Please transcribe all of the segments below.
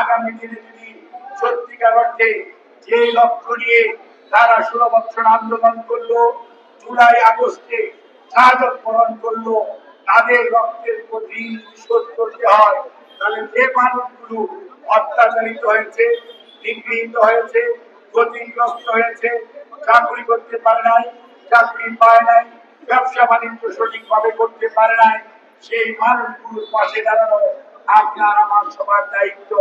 আগামী দিনে যদি সত্যিকার অর্থে যে লক্ষ্য নিয়ে তারা ষোলো আন্দোলন করল, জুলাই আগস্টে শাহাদত বরণ করল, তাদের রক্তের প্রতি শোধ করতে হয়। তাহলে যে মানুষগুলো অত্যাচারিত হয়েছে, নিগৃহীত হয়েছে, ক্ষতিগ্রস্ত হয়েছে, চাকরি করতে পারে নাই, চাকরি পায় নাই, ব্যবসা বাণিজ্য সঠিকভাবে করতে পারে নাই, সেই মানুষগুলোর পাশে দাঁড়ানো আপনার আমার সবার দায়িত্ব।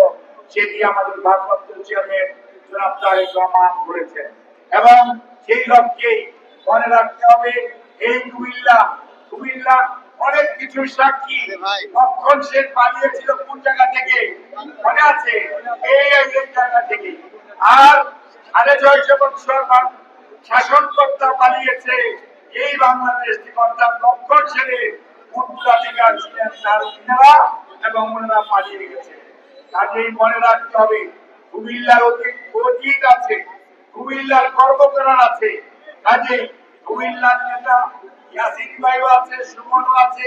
সেটি আমাদের ভারপ্রাপ্ত চেয়ারম্যান জনাব তারেক রহমান করেছেন এবং সেই লক্ষ্যেই মনে রাখতে হবে এই কুমিল্লা কুমিল্লা অনেক কিছু সাক্ষী। অক্ষণ শেখ পালিয়েছিল কোন জায়গা থেকে? মনে আছে? এই জায়গা থেকে। আর বছর বাং- শাসনকর্তা পালিয়েছে। এই বাংলাদেশ লক্ষণ উত্তরাধিকার ছিলেন তার এবং ওনারা পালিয়ে গেছে। কাজেই মনে রাখতে হবে, কুমিল্লার অতীত আছে, কুমিল্লার কর্মকরণ আছে। কাজেই কুমিল্লার নেতা আছে আছে আছে আছে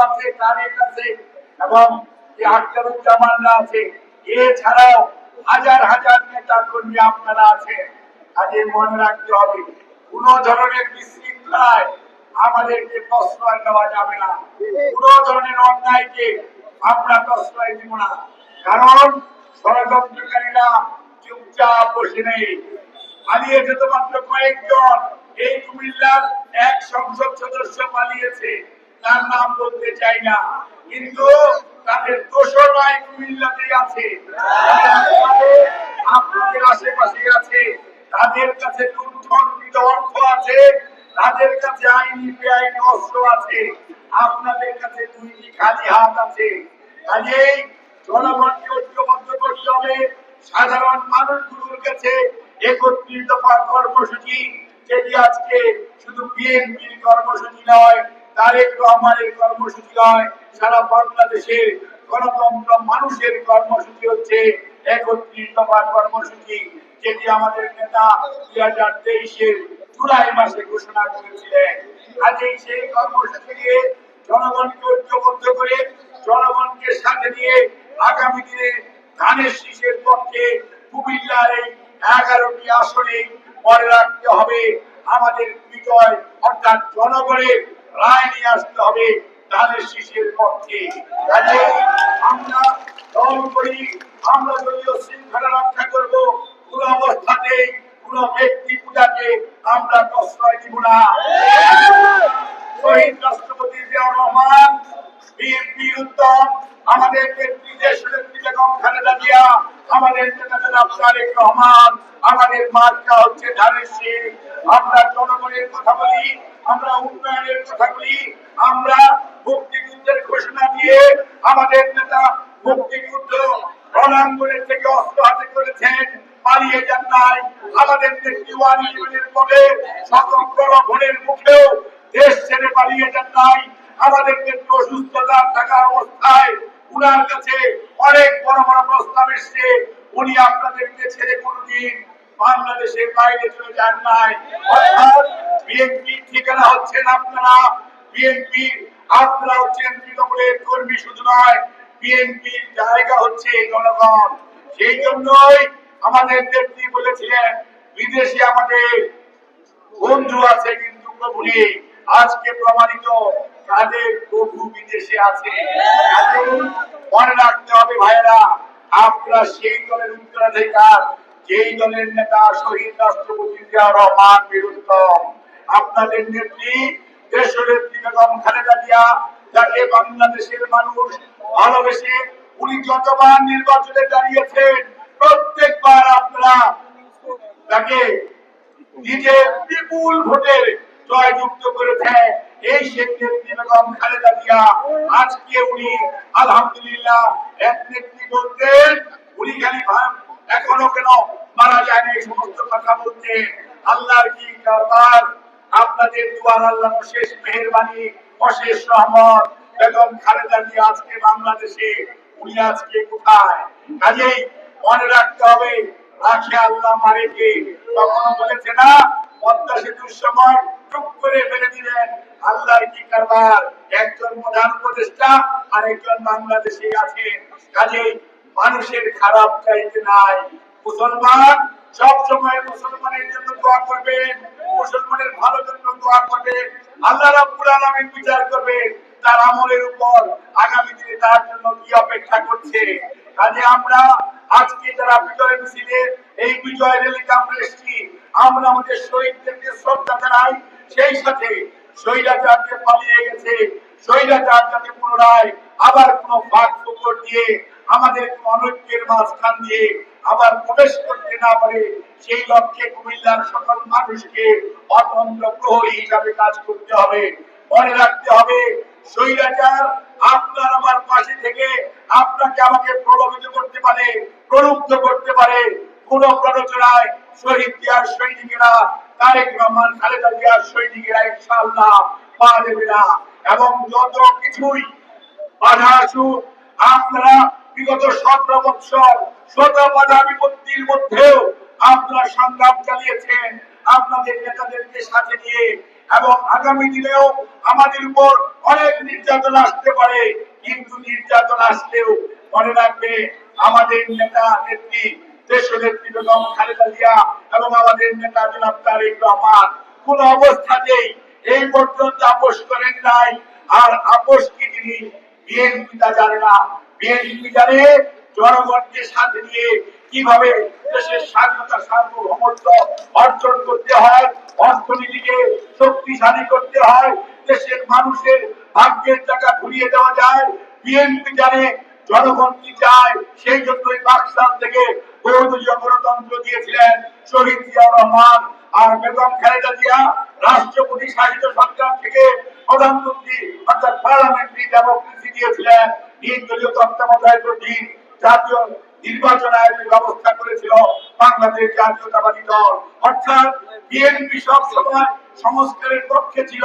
আছে আছে, এবং আছে হাজার হাজার আপনারা আছেন। কাজে মনে রাখতে হবে, কোন ধরনের বিশৃঙ্খলায় আমাদেরকে প্রশ্রয় দেওয়া যাবে না। কোন ধরনের অন্যায়কে আমরা প্রশ্রয় দিব না। কারণ ষড়যন্ত্রকারীরা চুপচাপ বসে নেই। পালিয়েছে তো মাত্র কয়েকজন এই কুমিল্লার এক সংসদ সদস্য পালিয়েছে। তার নাম বলতে চাই না। কিন্তু তাদের দোষর নয় কুমিল্লাতে আছে। আপনাদের আশেপাশে আছে। তাদের কাছে লুণ্ঠনকৃত অর্থ আছে। তাদের কাছে আইনি বেআইনি অস্ত্র আছে, আপনাদের কাছে দুইটি খালি হাত আছে। কাজেই জনগণকে ঐক্যবদ্ধ করতে হবে। সাধারণ মানুষগুলোর কাছে একত্রিত হওয়ার কর্মসূচি, যেটি আজকে শুধু বিএনপির কর্মসূচি নয় তারেক রহমানের কর্মসূচি নয়, সারা বাংলাদেশের গণতন্ত্র মানুষের কর্মসূচি হচ্ছে একত্রিত হওয়ার কর্মসূচি, যেটি আমাদের নেতা দুই হাজার তেইশের জুলাই মাসে ঘোষণা করেছিলেন। কাজেই সেই কর্মসূচি নিয়ে জনগণকে ঐক্যবদ্ধ করে জনগণকে সাথে নিয়ে আগামী দিনে ধানের শীষের পক্ষে কুমিল্লার এই এগারোটি আসনে মনে রাখতে হবে। আমাদের বিজয় অর্থাৎ জনগণের রায় নিয়ে আসতে হবে ধানের শীষের পক্ষে। কাজে আমরা দল করি, আমরা দলীয় শৃঙ্খলা রক্ষা করব। কোন অবস্থাতেই কোন ব্যক্তি পূজাকে আমরা প্রশ্রয় দিব না শহীদ রাষ্ট্রপতি জিয়াউর রহমান বীর উত্তম, আমাদের জনগণের কথা বলি, আমরা উন্নয়নের কথা বলি, আমরা মুক্তিযুদ্ধের ঘোষণা দিয়ে আমাদের নেতা মুক্তিযুদ্ধ রণাঙ্গনের থেকে অস্ত্র হাতে করেছেন পালিয়ে যান নাই। আমাদের নেত্রী ওয়ানিজনের পদে স্বতন্ত্র ভোটের মুখেও দেশ ছেড়ে পালিয়ে যান নাই। আমাদের নেত্রী অসুস্থতা থাকা অবস্থায় উনার কাছে অনেক বড় বড় প্রস্তাব এসছে। উনি আপনাদেরকে ছেড়ে কোনদিন বাংলাদেশের বাইরে চলে যান নাই। অর্থাৎ বিএনপি ঠিকানা হচ্ছেন আপনারা। বিএনপি আপনারা হচ্ছেন তৃণমূলের কর্মী শুধু নয়, বিএনপির জায়গা হচ্ছে জনগণ। সেই জন্যই আমাদের নেত্রী বলেছিলেন? বিদেশে আমাদের বন্ধু আছে কিন্তু প্রভু আজকে প্রমাণিত তাদের প্রভু বিদেশে আছে। মনে রাখতে হবে ভাইরা আপনারা সেই দলের উত্তরাধিকার, যেই দলের নেতা, শহীদ রাষ্ট্রপতি রহমান বীরুত্তম। আপনাদের নেত্রী দেশ নেত্রী বেগম খালেদা জিয়া, যাকে বাংলাদেশের মানুষ ভালোবেসে উনি যতবার নির্বাচনে দাঁড়িয়েছেন প্রত্যেকবার আপনারা তাকে নিজের বিপুল ভোটের জয়যুক্ত করেছে। এই শেখ আলহামদুলিল্লাহ আল্লাহর কি দুয়ার আল্লাহ মেহেরবানি, অশেষ রহমত। বেগম খালেদা জিয়া আজকে বাংলাদেশে, উনি আজকে কোথায়? কাজেই মনে রাখতে হবে রাখে আল্লাহ মারে কে? কখনো বলেছে না, পদ্মা সেতুর সময় চুপ করে ফেলে দিলেন। আল্লাহর কি কারবার? একজন প্রধান উপদেষ্টা আর একজন বাংলাদেশে আছেন কাজেই মানুষের খারাপ চাইতে নাই। মুসলমান, সব সময় মুসলমানের জন্য দোয়া করবেন, মুসলমানের ভালো জন্য দোয়া করবেন। আল্লাহ রাব্বুল আলামিন বিচার করবেন, তার আমলের উপর আগামী দিনে তার জন্য কি অপেক্ষা করছে। কাজে আমরা আজকে যারা বিজয় মিছিলে, এই বিজয় র্যালিতে আমরা আমরা আমাদের শহীদদেরকে শ্রদ্ধা জানাই। সেই সাথে স্বৈরাচার পালিয়ে গেছে। স্বৈরাচার পুনরায় আবার কোনো ফাঁক ফুকর দিয়ে আমাদের অনৈক্যের মাঝখান দিয়ে আবার প্রবেশ করতে না পারে, সেই লক্ষ্যে কুমিল্লার সকল মানুষকে অতন্ত্র প্রহরী হিসাবে কাজ করতে হবে। মনে রাখতে হবে, স্বৈরাচার আপনার আমার পাশে থেকে আপনাকে আমাকে প্রভাবিত করতে পারে, প্রলুব্ধ করতে পারে। কোন প্ররোচনায় শহীদ দিয়ার সৈনিকেরা, তারেক রহমান, খালেদা জিয়ার সৈনিকেরা ইনশাআল্লাহ পা দেবে না। এবং যত কিছুই বাধা আসুক, আপনারা বিগত সতেরো বৎসর শত বাধা বিপত্তির মধ্যেও আপনারা সংগ্রাম চালিয়েছেন। আপনাদের নেতাদেরকে সাথে নিয়ে এবং আগামী দিনেও আমাদের উপর অনেক নির্যাতন আসতে পারে, কিন্তু নির্যাতন আসলেও মনে রাখবে আমাদের নেতা নেত্রী দেশ নেত্রী বেগম খালেদা জিয়া এবং আমাদের নেতা জনাব তারেক রহমান কোন অবস্থাতেই এই পর্যন্ত আপোষ করেন নাই। আর আপোষ কি তিনি? বিএনপি তা জানে না। বিএনপি জানে জনগণকে সাথে নিয়ে কীভাবে দেশের স্বাধীনতা সার্বভৌমত্ব অর্জন করতে হয়, অর্থনীতিকে শক্তিশালী করতে হয়, দেশের মানুষের ভাগ্যের টাকা ঘুরিয়ে দেওয়া যায় বিএনপি জানে জনগণ কি চায়, সেই জন্যই পাকিস্তান থেকে বহুদলীয় গণতন্ত্র দিয়েছিলেন শহীদ জিয়াউর রহমান আর বেগম খালেদা জিয়া, রাষ্ট্রপতি শাসিত সরকার থেকে প্রধানমন্ত্রী অর্থাৎ পার্লামেন্টারি ডেমোক্রেসি দিয়েছিলেন। নির্দলীয় তত্ত্বাবধায়ক অধীন জাতীয় নির্বাচন আয়োগের ব্যবস্থা করেছিল বাংলাদেশ জাতীয়তাবাদী দল। অর্থাৎ বিএনপি সব সময় সংস্কারের পক্ষে ছিল।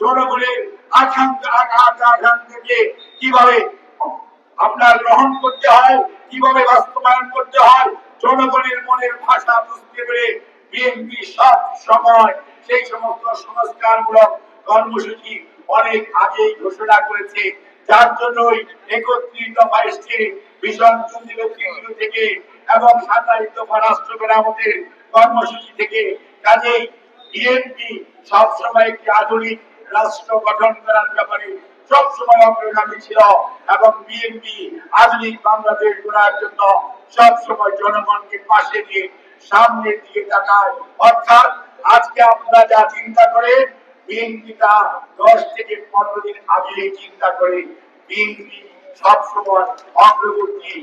জনগণের আকাঙ্ক্ষা আকাঙ্ক্ষা আকাঙ্ক্ষাকে কীভাবে আপনার গ্রহণ করতে হয়, কীভাবে বাস্তবায়ন করতে হয়, জনগণের মনের ভাষা বুঝতে পেরে বিএনপি সব সময় সেই সমস্ত সংস্কারমূলক কর্মসূচি অনেক আগেই ঘোষণা করেছে। যার জন্যই দফা এসছে থেকে এবং দফা রাষ্ট্র মেরামতের কর্মসূচি থেকে বিএনপি সবসময় একটি আধুনিক রাষ্ট্র গঠন করার ব্যাপারে সবসময় অগ্রগামী ছিল এবং বিএনপি আধুনিক বাংলাদেশ গড়ার জন্য সবসময় জনগণকে পাশে দিয়ে সামনের দিকে তাকায়। অর্থাৎ আজকে আপনারা যা চিন্তা করেন বিএনপিটা দশ থেকে পনেরো দিন আগে চিন্তা করে বিএনপি সবসময় অগ্রগতি